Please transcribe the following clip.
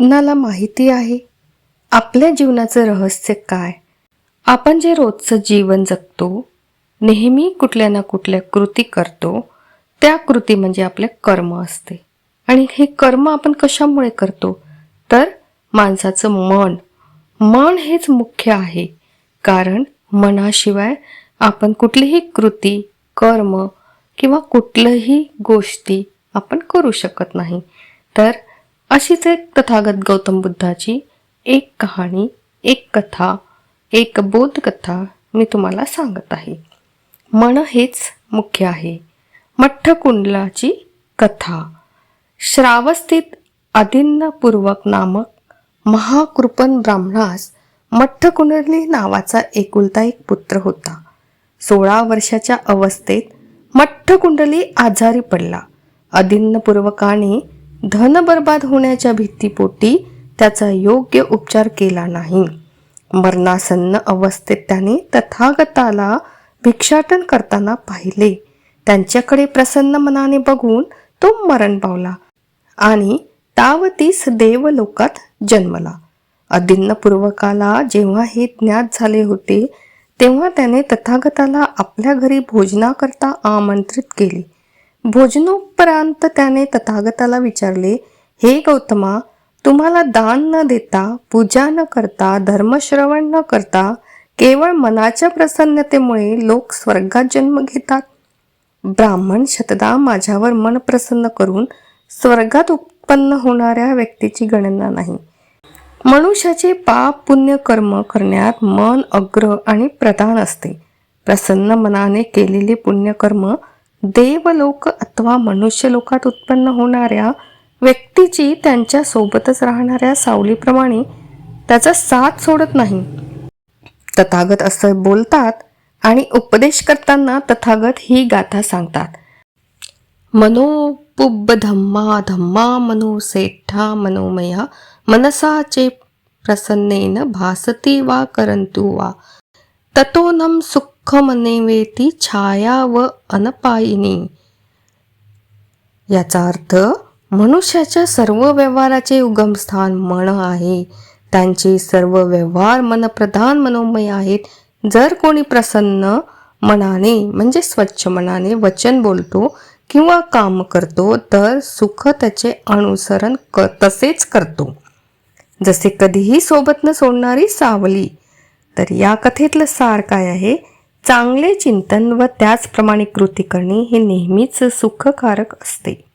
आपणाला माहिती आहे. आपल्या जीवनाचं रहस्य काय? आपण जे रोजचं जीवन जगतो नेहमी कुठल्या ना कुठल्या कृती करतो त्या कृती म्हणजे आपले कर्म असते. आणि हे कर्म आपण कशामुळे करतो? तर माणसाचं मन. मन हेच मुख्य आहे. कारण मनाशिवाय आपण कुठलीही कृती कर्म किंवा कुठलंही गोष्टी आपण करू शकत नाही. तर अशीच एक तथागत गौतम बुद्धाची एक कहाणी एक कथा एक बोधकथा मी तुम्हाला सांगत आहे. मन हेच मुख्य आहे. मठ्ठकुंडलाची कथा. श्रावस्थित आदिन्नपूर्वक नामक महाकृपन ब्राह्मणास मठ्ठकुंडली नावाचा एकुलता एक पुत्र होता. सोळा वर्षाच्या अवस्थेत मठ्ठकुंडली आजारी पडला. आदिन्नपूर्वकाने धन बर्बाद होण्याच्या भीतीपोटी त्याचा योग्य उपचार केला नाही. मरणासन्न अवस्थेत त्याने तथागताला भिक्षाटन करताना पाहिले. त्यांच्याकडे प्रसन्न मनाने बघून तो मरण पावला आणि तावतीस देवलोकात जन्मला. अदिन्नपूर्वकाला जेव्हा हे ज्ञात झाले होते तेव्हा त्याने तथागताला आपल्या घरी भोजनाकरता आमंत्रित केले. भोजनोपरांत त्याने तथागताला विचारले हे गौतमा तुम्हाला दान न देता पूजा न करता धर्मश्रवण न करता केवळ मनाच्या प्रसन्नतेमुळे लोक स्वर्गात जन्म घेतात? ब्राह्मण शतदा माझ्यावर मन प्रसन्न करून स्वर्गात उत्पन्न होणाऱ्या व्यक्तीची गणना नाही. मनुष्याचे पाप पुण्य कर्म करण्यात मन अग्र आणि प्रधान असते. प्रसन्न मनाने केलेले पुण्यकर्म देवलोक अथवा मनुष्यलोकात उत्पन्न होणाऱ्या व्यक्तीची त्यांच्या सोबतच राहणाऱ्या सावलीप्रमाणे त्याचा साथ सोडत नाही. तथागत असं बोलतात आणि उपदेश करताना तथागत ही गाथा सांगतात. मनोपुब्ब धम्मा धम्मा मनोसेठा मनोमया मनसाचे प्रसन्नेन भासती वा करंतु वा ततोनम सुखमनेवेती छाया व अनपायिनी. याचा अर्थ मनुष्याच्या सर्व व्यवहाराचे उगमस्थान मन आहे. त्यांचे सर्व व्यवहार मनप्रधान मनोमय आहेत. जर कोणी प्रसन्न मनाने म्हणजे स्वच्छ मनाने वचन बोलतो किंवा काम करतो तर सुख त्याचे अनुसरण क तसेच करतो. जसे कधीही सोबत न सोडणारी सावली. तर या कथेतलं सार काय आहे? चांगले चिंतन व त्याचप्रमाणे कृती करणे हे नेहमीच सुखकारक असते.